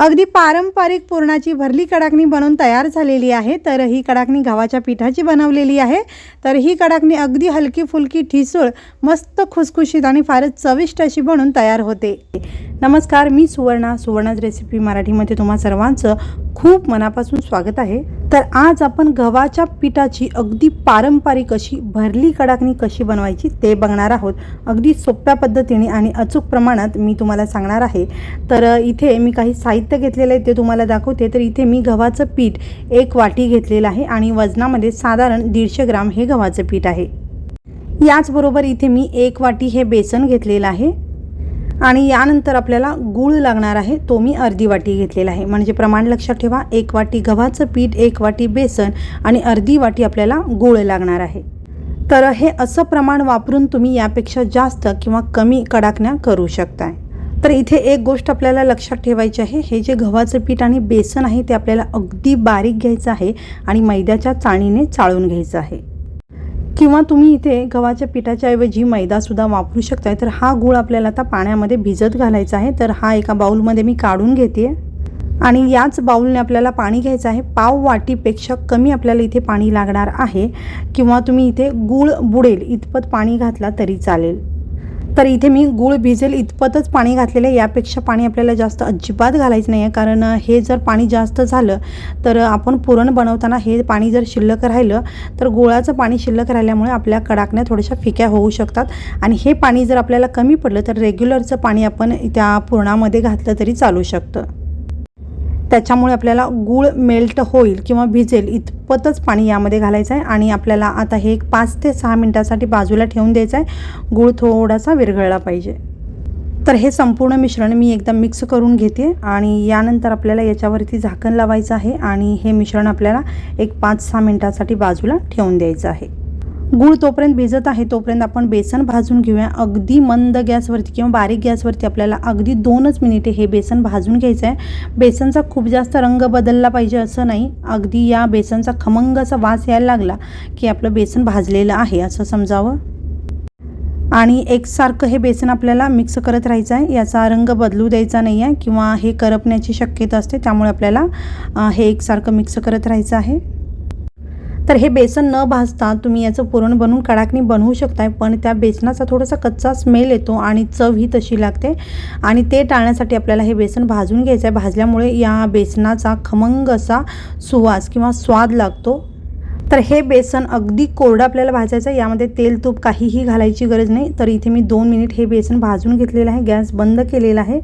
अगदी पारंपरिक पुरणाची भरली कडाकणी बनवून तयार झालेली आहे तर ही कडाकणी गव्हाच्या पिठाची बनवलेली आहे. तर ही कडाकणी अगदी हलकी फुलकी ठिसूळ मस्त खुसखुशीत आणि फारच चविष्ट अशी बनून तयार होते. नमस्कार मी सुवर्णा. सुवर्णाज रेसिपी मराठीमध्ये तुम्हा सर्वांचं खूप मनापासून स्वागत आहे. तर आज आपण गव्हाच्या पिठाची अगदी पारंपरिक अशी भरली कडाकणी कशी बनवायची ते बघणार आहोत. अगदी सोप्या पद्धतीने आणि अचूक प्रमाणात मी तुम्हाला सांगणार आहे. तर इथे मी काही साहित्य घेतलेलं आहे ते तुम्हाला दाखवते. तर इथे मी गव्हाचं पीठ एक वाटी घेतलेलं आहे आणि वजनामध्ये साधारण दीडशे ग्राम हे गव्हाचं पीठ आहे. याचबरोबर इथे मी एक वाटी हे बेसन घेतलेलं आहे. आणि यानंतर आपल्याला गूळ लागणार आहे तो मी अर्धी वाटी घेतलेला आहे. म्हणजे प्रमाण लक्षात ठेवा एक वाटी गव्हाचं पीठ एक वाटी बेसन आणि अर्धी वाटी आपल्याला गूळ लागणार आहे. तर हे असं प्रमाण वापरून तुम्ही यापेक्षा जास्त किंवा कमी कडाकण्या करू शकताय. तर इथे एक गोष्ट आपल्याला लक्षात ठेवायची आहे हे जे गव्हाचं पीठ आणि बेसन आहे ते आपल्याला अगदी बारीक घ्यायचं आहे आणि मैद्याच्या चाळणीने चाळून घ्यायचं आहे. किंवा तुम्ही इथे गव्हाच्या पिठाच्या ऐवजी मैदासुद्धा वापरू शकताय तर हा गूळ आपल्याला आता पाण्यामध्ये भिजत घालायचा आहे. तर हा एका बाऊलमध्ये मी काढून घेते आणि याच बाऊलने आपल्याला पाणी घ्यायचं आहे. पाव वाटीपेक्षा कमी आपल्याला इथे पाणी लागणार आहे. किंवा तुम्ही इथे गूळ बुडेल इतपत पाणी घातला तरी चालेल. तर इथे मी गूळ भिजेल इतपतच पाणी घातलेलं आहे. यापेक्षा पाणी आपल्याला जास्त अजिबात घालायचं नाही आहे कारण हे जर पाणी जास्त झालं तर आपण पुरण बनवताना हे पाणी जर शिल्लक राहिलं तर गुळाचं पाणी शिल्लक राहिल्यामुळे आपल्या कडाकण्या थोड्याशा फिक्या होऊ शकतात. आणि हे पाणी जर आपल्याला कमी पडलं तर रेग्युलरचं पाणी आपण त्या पुरणामध्ये घातलं तरी चालू शकतं. त्याच्यामुळे आपल्याला गूळ मेल्ट होईल किंवा भिजेल इतपतच पाणी यामध्ये घालायचं आहे आणि आपल्याला आता हे एक पाच ते सहा मिनटासाठी बाजूला ठेवून द्यायचं आहे. गूळ थोडासा विरघळला पाहिजे. तर हे संपूर्ण मिश्रण मी एकदा मिक्स करून घेते आणि यानंतर आपल्याला याच्यावरती झाकण लावायचं आहे आणि हे मिश्रण आपल्याला एक पाच सहा मिनटासाठी बाजूला ठेवून द्यायचं आहे. गूळ तोपर्यंत भिजत आहे तोपर्यंत आपण बेसन भाजून घेऊया. अगदी मंद गॅसवरती किंवा बारीक गॅसवरती आपल्याला अगदी दोनच मिनिटे हे बेसन भाजून घ्यायचं आहे बेसनचा खूप जास्त रंग बदलला पाहिजे असं नाही. अगदी या बेसनचा खमंग असा वास यायला लागला की आपलं बेसन भाजलेलं आहे असं समजावं. आणि एकसारखं हे बेसन आपल्याला मिक्स करत राहायचं आहे याचा रंग बदलू द्यायचा नाही आहे किंवा हे करपण्याची शक्यता असते त्यामुळे आपल्याला हे एकसारखं मिक्स करत राहायचं आहे. तर हे बेसन न भाजता तुम्ही याचं पुरण बनवून कडाकणी बनवू शकताय पण त्या बेसनाचा थोडासा कच्चा स्मेल येतो आणि चव ही तशी लागते. आणि ते टाळण्यासाठी आपल्याला हे बेसन भाजून घ्यायचं आहे भाजल्यामुळे या बेसनाचा खमंग असा सुवास किंवा स्वाद लागतो. तर हे बेसन अगदी कोरडं आपल्याला भाजायचं आहे. यामध्ये तेल तूप काहीही घालायची गरज नाही. तर इथे मी दोन मिनिट हे बेसन भाजून घेतलेलं आहे. गॅस बंद केलेला आहे.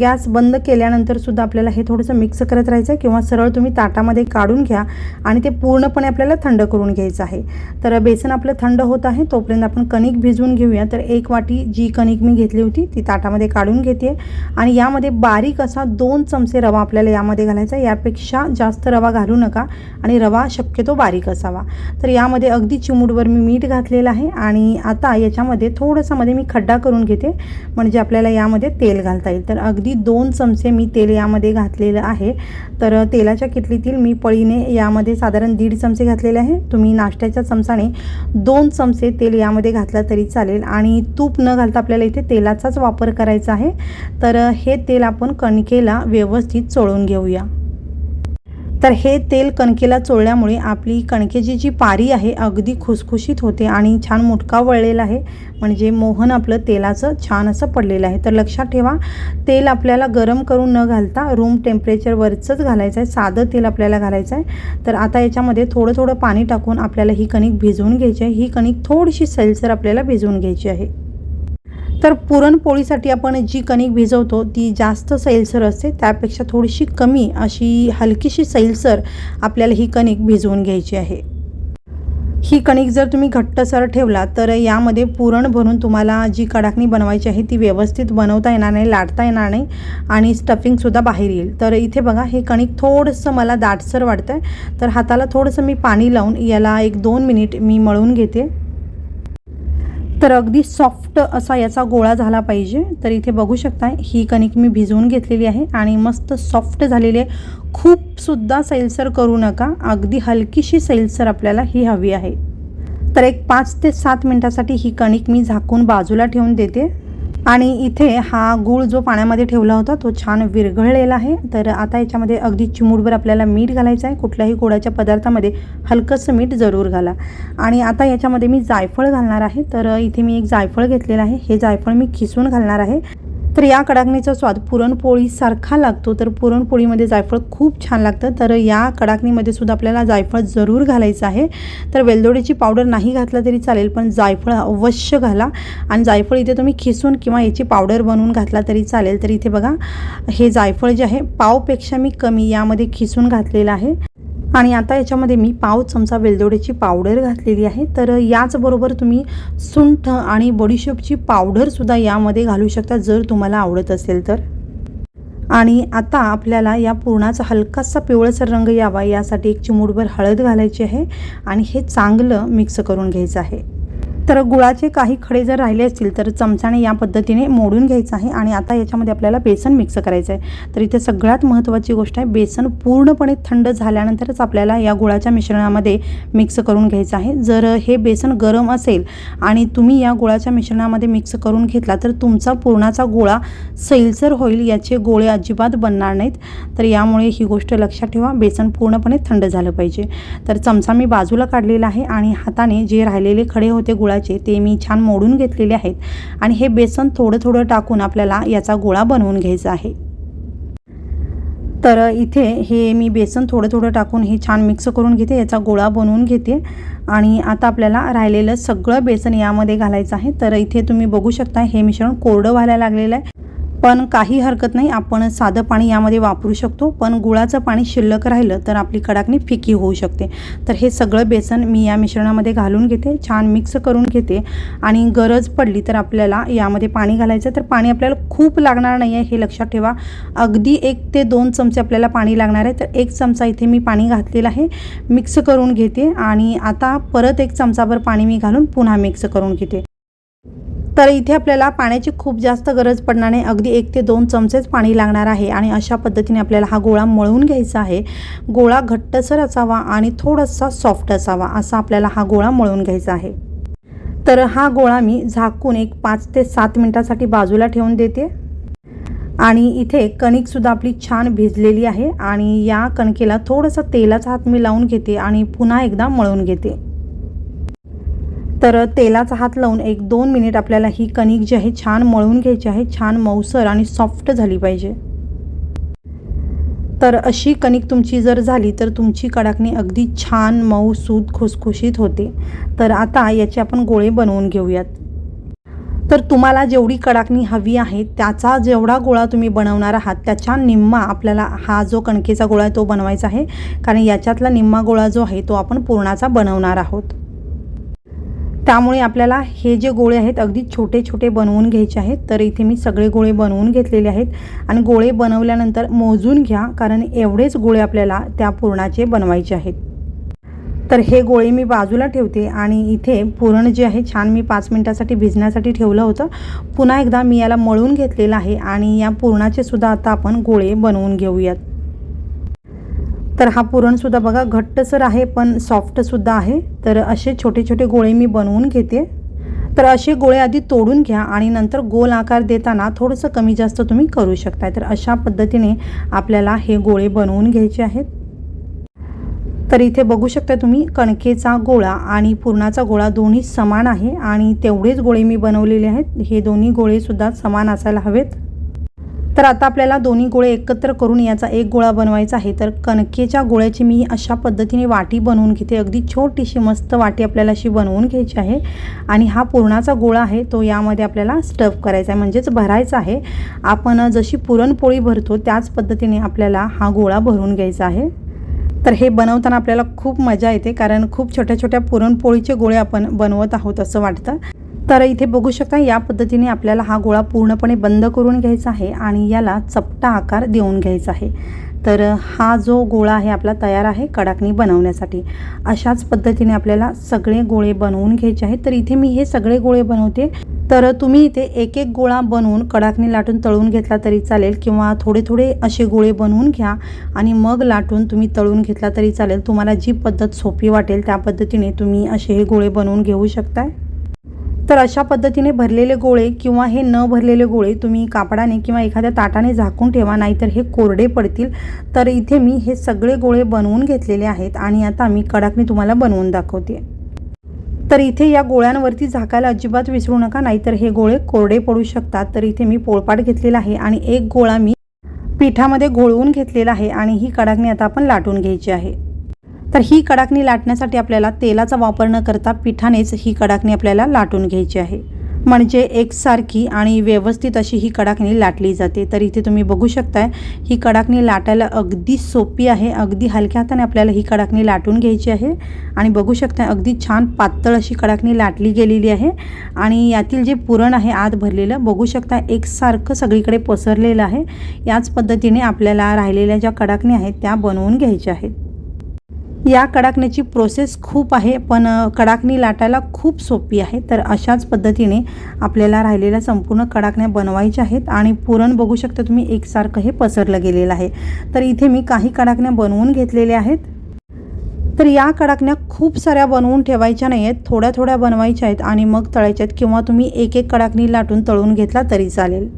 गॅस बंद केल्यानंतरसुद्धा आपल्याला हे थोडंसं मिक्स करत राहायचं आहे किंवा सरळ तुम्ही ताटामध्ये काढून घ्या आणि ते पूर्णपणे आपल्याला थंड करून घ्यायचं आहे. तर बेसन आपलं थंड होत आहे. तोपर्यंत आपण कणिक भिजवून घेऊया. तर एक वाटी जी कणिक मी घेतली होती ती ताटामध्ये काढून घेते. आणि यामध्ये बारीक असा दोन चमचे रवा आपल्याला यामध्ये घालायचा यापेक्षा जास्त रवा घालू नका आणि रवा शक्यतो बारीक असावा. तर यामध्ये अगदी चिमूटभर मी मीठ घातलेलं आहे आणि आता याच्यामध्ये थोडंसं मध्ये मी खड्डा करून घेते म्हणजे आपल्याला यामध्ये तेल घालता येईल. तर अगदी दोन चमचे मी तेल यामध्ये घातलेलं आहे. तर तेलाच्या किटलीतील मी पळीने यामध्ये साधारण दीड चमचे घातलेले आहे. तुम्ही नाश्त्याच्या चमचाने दोन चमचे तेल यामध्ये घातला तरी चालेल. आणि तूप न घालता आपल्याला इथे तेलाचाच वापर करायचा आहे. तर हे तेल आपण कणकेला व्यवस्थित चोळून घेऊया. तर हे तेल कणकेला चोळल्यामुळे आपली कणकेची जी पारी आहे अगदी खुसखुशीत होते आणि छान मुटका वळलेला आहे. म्हणजे मोहन आपलं तेलाचं छान असं पडलेलं आहे. तर लक्षात ठेवा तेल आपल्याला गरम करून न घालता रूम टेम्परेचरवरचंच घालायचं आहे. साधं तेल आपल्याला घालायचं आहे. तर आता याच्यामध्ये थोडं थोडं पाणी टाकून आपल्याला ही कणिक भिजवून घ्यायची आहे. ही कणिक थोडीशी सैलसर आपल्याला भिजवून घ्यायची आहे. तर पुरणपोळीसाठी आपण जी कणिक भिजवतो ती जास्त सैलसर असते. त्यापेक्षा थोडीशी कमी अशी हलकीशी सैलसर आपल्याला ही कणिक भिजवून घ्यायची आहे. ही कणिक जर तुम्ही घट्टसर ठेवला तर यामध्ये पुरण भरून तुम्हाला जी कडाकणी बनवायची आहे ती व्यवस्थित बनवता येणार नाही लाटता येणार नाही आणि स्टफिंगसुद्धा बाहेर येईल. तर इथे बघा हे कणिक थोडंसं मला दाटसर वाटतं आहे तर हाताला थोडंसं मी पाणी लावून याला एक दोन मिनिट मी मळून घेते. तर अगदी सॉफ्ट असा याचा गोळा झाला पाहिजे. तर इथे बघू शकता ही कणिक मी भिजवून घेतलेली आहे आणि मस्त सॉफ्ट झालेली आहे. खूपसुद्धा सैलसर करू नका. अगदी हलकीशी सैलसर आपल्याला ही हवी आहे. तर एक पाच ते सात मिनटासाठी ही कणिक मी झाकून बाजूला ठेवून देते. आणि इथे हा गूळ जो पाण्यामध्ये ठेवला होता तो छान विरघळलेला आहे. तर आता याच्यामध्ये अगदी चिमूटभर आपल्याला मीठ घालायचं आहे. कुठल्याही गोडाच्या पदार्थामध्ये हलकंसं मीठ जरूर घाला. आणि आता याच्यामध्ये मी जायफळ घालणार आहे. तर इथे मी एक जायफळ घेतलेलं आहे. हे जायफळ मी खिसून घालणार आहे. तर या कडाकणीचा स्वाद पुरणपोळीसारखा लागतो. तर पुरणपोळीमध्ये जायफळ खूप छान लागतं. तर या कडाकणीमध्ये सुद्धा आपल्याला जायफळ जरूर घालायचं आहे. तर वेलदोडीची पावडर नाही घातलं तरी चालेल पण जायफळ अवश्य घाला. आणि जायफळ इथे तुम्ही खिसून किंवा याची पावडर बनवून घातला तरी चालेल. तर इथे बघा हे जायफळ जे आहे पावपेक्षा मी कमी यामध्ये खिसून घातलेलं आहे. आणि आता याच्यामध्ये मी पाव चमचा वेलदोड्याची पावडर घातलेली आहे. तर याचबरोबर तुम्ही सुंठ आणि बडीशेपची पावडरसुद्धा यामध्ये घालू शकता जर तुम्हाला आवडत असेल तर. आणि आता आपल्याला या पुरणाचा हलकासा पिवळसर रंग यावा यासाठी एक चिमूटभर हळद घालायची आहे आणि हे चांगलं मिक्स करून घ्यायचं आहे. तर गुळाचे काही खडे जर राहिले असतील तर चमचाने या पद्धतीने मोडून घ्यायचं आहे आणि आता याच्यामध्ये आपल्याला बेसन मिक्स करायचं आहे तर इथे सगळ्यात महत्त्वाची गोष्ट आहे बेसन पूर्णपणे थंड झाल्यानंतरच आपल्याला या गुळाच्या मिश्रणामध्ये मिक्स करून घ्यायचं आहे. जर हे बेसन गरम असेल आणि तुम्ही या गुळाच्या मिश्रणामध्ये मिक्स करून घेतला तर तुमचा पुरणाचा गोळा सैलसर होईल याचे गोळे अजिबात बनणार नाहीत. तर यामुळे ही गोष्ट लक्षात ठेवा बेसन पूर्णपणे थंड झालं पाहिजे. तर चमचा मी बाजूला काढलेला आहे आणि हाताने जे राहिलेले खडे होते गुळाचे ते मी छान मोडून घेतलेले आहेत. आणि हे बेसन थोडं थोडं टाकून आपल्याला याचा गोळा बनवून घ्यायचा आहे. तर इथे हे मी बेसन थोडं थोडं टाकून हे छान मिक्स करून घेते याचा गोळा बनवून घेते. आणि आता आपल्याला राहिलेलं सगळं बेसन यामध्ये घालायचं आहे. तर इथे तुम्ही बघू शकता हे मिश्रण कोरडं व्हायला लागलेलं आहे. पण काही हरकत नाही. आपण साधं पाणी यामध्ये वापरू शकतो. पण गुळाचं पाणी शिल्लक राहिलं तर आपली कडाकणी फिकी होऊ शकते. तर हे सगळं बेसन मी या मिश्रणामध्ये घालून घेते. छान मिक्स करून घेते. आणि गरज पडली तर आपल्याला यामध्ये पाणी घालायचं तर पाणी आपल्याला खूप लागणार नाही आहे हे लक्षात ठेवा. अगदी एक ते दोन चमचे आपल्याला पाणी लागणार आहे. तर एक चमचा इथे मी पाणी घातलेलं आहे. मिक्स करून घेते. आणि आता परत एक चमचाभर पाणी मी घालून पुन्हा मिक्स करून घेते. तर इथे आपल्याला पाण्याची खूप जास्त गरज पडणार नाही. अगदी एक ते दोन चमचेच पाणी लागणार आहे आणि अशा पद्धतीने आपल्याला हा गोळा मळून घ्यायचा आहे. गोळा घट्टसर असावा आणि थोडासा सॉफ्ट असावा असा आपल्याला हा गोळा मळून घ्यायचा आहे. तर हा गोळा मी झाकून एक पाच ते सात मिनटासाठी बाजूला ठेवून देते. आणि इथे कणिकसुद्धा आपली छान भिजलेली आहे आणि या कणकेला थोडंसं तेलाचा हात मी लावून घेते आणि पुन्हा एकदा मळून घेते. तर तेलाचा हात लावून एक दोन मिनिट आपल्याला ही कणिक जी आहे छान मळून घ्यायची आहे छान मऊसर आणि सॉफ्ट झाली पाहिजे. तर अशी कणिक तुमची जर झाली तर तुमची कडाकणी अगदी छान मऊ सूत खुसखुशीत होते. तर आता याचे आपण गोळे बनवून घेऊयात. तर तुम्हाला जेवढी कडाकणी हवी आहे त्याचा जेवढा गोळा तुम्ही बनवणार आहात त्याच्या निम्मा आपल्याला हा जो कणकेचा गोळा आहे तो बनवायचा आहे. कारण याच्यातला निम्मा गोळा जो आहे तो आपण पूर्णाचा बनवणार आहोत. त्यामुळे आपल्याला हे जे गोळे आहेत अगदी छोटे छोटे बनवून घ्यायचे आहेत. तर इथे मी सगळे गोळे बनवून घेतलेले आहेत. आणि गोळे बनवल्यानंतर मोजून घ्या कारण एवढेच गोळे आपल्याला त्या पुरणाचे बनवायचे आहेत. तर हे गोळे मी बाजूला ठेवते आणि इथे पुरण जे आहे छान मी पाच मिनटासाठी भिजण्यासाठी ठेवलं होतं. पुन्हा एकदा मी याला मळून घेतलेलं आहे आणि या पुरणाचे सुद्धा आता आपण गोळे बनवून घेऊयात. तर हा पुरणसुद्धा बघा घट्टसर आहे पण सॉफ्टसुद्धा आहे. तर असे छोटे छोटे गोळे मी बनवून घेते. तर असे गोळे आधी तोडून घ्या आणि नंतर गोल आकार देताना थोडंसं कमी जास्त तुम्ही करू शकताय. तर अशा पद्धतीने आपल्याला हे गोळे बनवून घ्यायचे आहेत. तर इथे बघू शकता तुम्ही कणकेचा गोळा आणि पुरणाचा गोळा दोन्ही समान आहे आणि तेवढेच गोळे मी बनवलेले आहेत. हे दोन्ही गोळेसुद्धा समान असायला हवेत. तर आता आपल्याला दोन्ही गोळे एकत्र करून याचा एक गोळा बनवायचा आहे. तर कणकेच्या गोळ्याची मी अशा पद्धतीने वाटी बनवून घेते. अगदी छोटीशी मस्त वाटी आपल्याला अशी बनवून घ्यायची आहे. आणि हा पुरणाचा गोळा आहे तो यामध्ये आपल्याला स्टफ करायचा आहे. म्हणजेच भरायचा आहे. आपण जशी पुरणपोळी भरतो त्याच पद्धतीने आपल्याला हा गोळा भरून घ्यायचा आहे. तर हे बनवताना आपल्याला खूप मजा येते कारण खूप छोट्या छोट्या पुरणपोळीचे गोळे आपण बनवत आहोत असं वाटतं. तर इथे बघू शकता या पद्धतीने आपल्याला हा गोळा पूर्णपणे बंद करून घ्यायचा आहे आणि याला चपटा आकार देऊन घ्यायचा आहे. तर हा जो गोळा आहे आपला तयार आहे कडाकणी बनवण्यासाठी. अशाच पद्धतीने आपल्याला सगळे गोळे बनवून घ्यायचे आहेत. तर इथे मी हे सगळे गोळे बनवते. तर तुम्ही इथे एक एक गोळा बनवून कडाकणी लाटून तळून घेतला तरी चालेल किंवा थोडे थोडे असे गोळे बनवून घ्या आणि मग लाटून तुम्ही तळून घेतला तरी चालेल. तुम्हाला जी पद्धत सोपी वाटेल त्या पद्धतीने तुम्ही असे हे गोळे बनवून घेऊ शकताय. तर अशा पद्धतीने भरलेले गोळे किंवा हे न भरलेले गोळे तुम्ही कापडाने किंवा एखाद्या ताटाने झाकून ठेवा नाहीतर हे कोरडे पडतील. तर इथे मी हे सगळे गोळे बनवून घेतलेले आहेत आणि आता मी कडाकणी तुम्हाला बनवून दाखवते. तर इथे या गोळ्यांवरती झाकायला अजिबात विसरू नका नाहीतर हे गोळे कोरडे पडू शकतात. तर इथे मी पोळपाट घेतलेला आहे आणि एक गोळा मी पिठामध्ये घोळवून घेतलेला आहे आणि ही कडाकणी आता आपण लाटून घ्यायची आहे. तर ही कडाकणी लाटण्यासाठी आपल्याला तेलाचा वापर न करता पिठानेच ही कडाकणी आपल्याला लाटून घ्यायची आहे. म्हणजे एकसारखी आणि व्यवस्थित अशी ही कडाकणी लाटली जाते. तर इथे तुम्ही बघू शकताय ही कडाकणी लाटायला अगदी सोपी आहे. अगदी हलक्या हाताने आपल्याला ही कडाकणी लाटून घ्यायची आहे. आणि बघू शकताय अगदी छान पातळ अशी कडाकणी लाटली गेलेली आहे. आणि यातील जे पुरण आहे आत भरलेलं बघू शकता एकसारखं सगळीकडे पसरलेलं आहे. याच पद्धतीने आपल्याला राहिलेल्या ज्या कडाकणी आहेत त्या बनवून घ्यायच्या आहेत. या कडाकण्याची प्रोसेस खूप आहे पण कडाकणी लाटायला खूप सोपी आहे. तर अशाच पद्धतीने आपल्याला राहिलेल्या संपूर्ण कडाकण्या बनवायच्या आहेत आणि पुरण बघू शकता तुम्ही एकसारखं हे पसरलं गेलेलं आहे. तर इथे मी काही कडाकण्या बनवून घेतलेल्या आहेत. तर या कडाकण्या खूप साऱ्या बनवून ठेवायच्या नाही आहेत थोड्या थोड्या बनवायच्या आहेत आणि मग तळायच्या आहेत किंवा तुम्ही एक एक कडाकणी लाटून तळून घेतला तरी चालेल.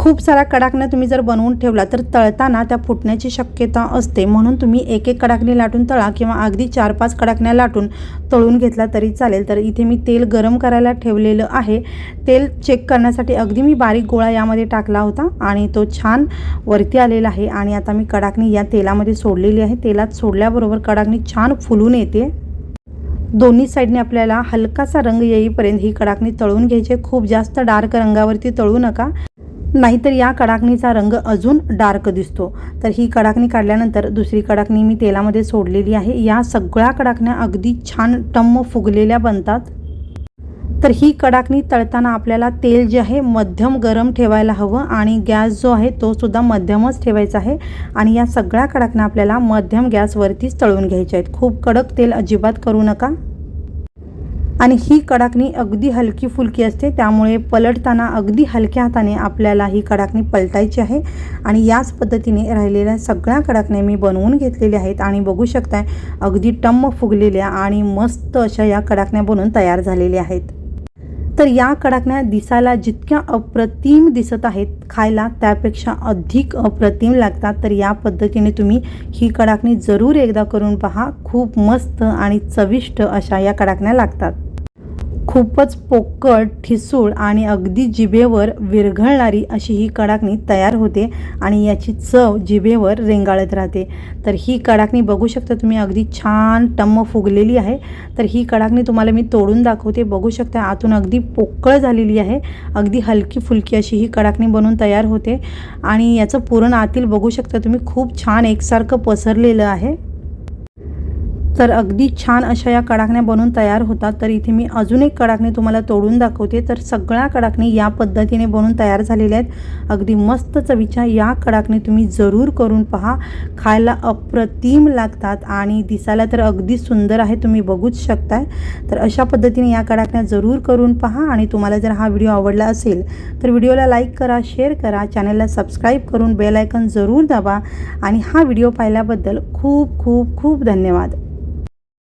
खूप साऱ्या कडाकण्या तुम्ही जर बनवून ठेवला तर तळताना त्या फुटण्याची शक्यता असते. म्हणून तुम्ही एक एक कडाकणी लाटून तळा किंवा अगदी चार पाच कडाकण्या लाटून तळून घेतला तरी चालेल. तर इथे मी तेल गरम करायला ठेवलेलं आहे. तेल चेक करण्यासाठी अगदी मी बारीक गोळा यामध्ये टाकला होता आणि तो छान वरती आलेला आहे. आणि आता मी कडाकणी या तेलामध्ये सोडलेली आहे. तेलात सोडल्याबरोबर कडाकणी छान फुलून येते. दोन्ही साईडने आपल्याला हलकासा रंग येईपर्यंत ही कडाकणी तळून घ्यायची खूप जास्त डार्क रंगावरती तळू नका. नाहीतर या कडाकणीचा रंग अजून डार्क दिसतो. तर ही कडाकणी काढल्यानंतर दुसरी कडाकणी मी तेलामध्ये सोडलेली आहे. या सगळ्या कडाकण्या अगदी छान टम्म फुगलेल्या बनतात. तर ही कडाकणी तळताना आपल्याला तेल जे आहे मध्यम गरम ठेवायला हवं आणि गॅस जो आहे तो सुद्धा मध्यमच ठेवायचा आहे. आणि या सगळ्या कडाकण्या आपल्याला मध्यम गॅसवरतीच तळून घ्यायच्या आहेत. खूप कडक तेल अजिबात करू नका. आणि ही कडाकणी अगदी हलकी फुलकी असते त्यामुळे पलटताना अगदी हलक्या हाताने आपल्याला ही कडाकणी पलटायची आहे. आणि याच पद्धतीने राहिलेल्या सगळ्या कडाकण्या मी बनवून घेतलेल्या आहेत आणि बघू शकताय अगदी टम्म फुगलेल्या आणि मस्त अशा या कडाकण्या बनवून तयार झालेल्या आहेत. तर या कडाकण्या दिसायला जितक्या अप्रतिम दिसत आहेत खायला त्यापेक्षा अधिक अप्रतिम लागतात. तर या पद्धतीने तुम्ही ही कडाकणी जरूर एकदा करून पहा. खूप मस्त आणि चविष्ट अशा या कडाकण्या लागतात. खूपच पोकळ ठिसूळ आणि अगदी जिभेवर विरघळणारी अशी ही कडाकणी तयार होते आणि याची चव जिभेवर रेंगाळत राहते. तर ही कडाकणी बघू शकता तुम्ही अगदी छान टम्म फुगलेली आहे. तर ही कडाकणी तुम्हाला मी तोडून दाखवते. बघू शकता आतून अगदी पोकळ झालेली आहे. अगदी हलकी फुलकी अशी ही कडाकणी बनून तयार होते. आणि याचं पुरण आतील बघू शकता तुम्ही खूप छान एकसारखं पसरलेलं आहे. तर अगदी छान अशा या कडाकण्या बनवून तयार होतात. तर इथे मी अजून एक कडाकणी तुम्हाला तोडून दाखवते. तर सगळ्या कडाकणी या पद्धतीने बनवून तयार झालेल्या आहेत. अगदी मस्त चवीच्या या कडाकणी तुम्ही जरूर करून पहा. खायला अप्रतिम लागतात आणि दिसायला तर अगदी सुंदर आहे. तुम्ही बघूच शकताय. तर अशा पद्धतीने या कडाकण्या जरूर करून पहा आणि तुम्हाला जर हा व्हिडिओ आवडला असेल तर व्हिडिओला लाईक करा शेअर करा चॅनलला सबस्क्राईब करून बेलायकन जरूर दाबा. आणि हा व्हिडिओ पाहिल्याबद्दल खूप खूप खूप धन्यवाद.